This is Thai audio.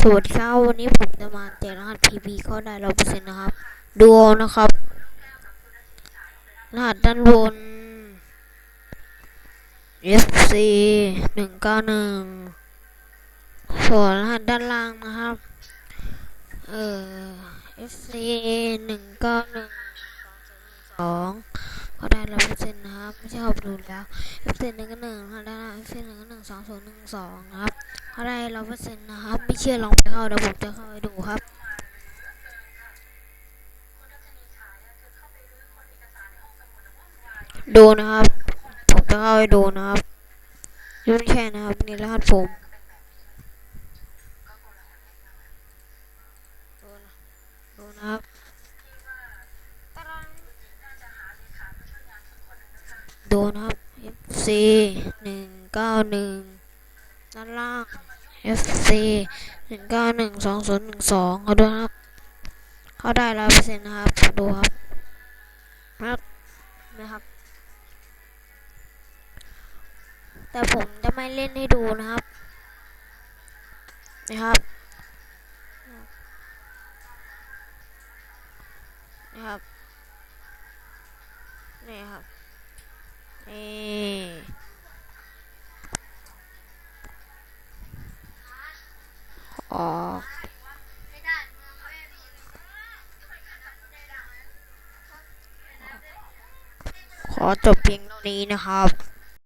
สวัสดีครับวันนี้ผมจะมาแจกรหัส PB เข้าได้ร้อยเปอร์เซ็นต์นะครับ ดูเอานะครับ รหัสด้านบน FC หนึ่งเก้าหนึ่งส่วนรหัสด้านล่างนะครับ เอ่อ FC หนึ่งเก้าหนึ่งสอง ร้อยเปอร์เซ็นต์นะครับ ไม่ใช่เอาไปดูแล้ว FC หนึ่งก็หนึ่งเขาได้ FC หนึ่งก็หนึ่งสองศูนย์หนึ่งสองครับเขาได้ร้อยเปอร์เซ็นต์นะครับ ไม่เชื่อลองไปเข้าเดี๋ยวผมจะเข้าไปดูครับดูนะครับ ผมจะเข้าไปดูนะครับยุ่งแค่นะครับนี่รหัสผมดูนะดูนะครับ ดูนะครับ FC หนึ่งเก้าหนึ่งด้านล่าง FC หนึ่งเก้าหนึ่งสองศูนย์หนึ่งสองเขาด้วยครับ เขาได้ร้อยเปอร์เซ็นต์นะครับ ดูครับนะครับนะครับ แต่ผมจะไม่เล่นให้ดูนะครับ นะครับ นะครับนี่ครับ ออกขอจบเพียงเท่านี้นะครับ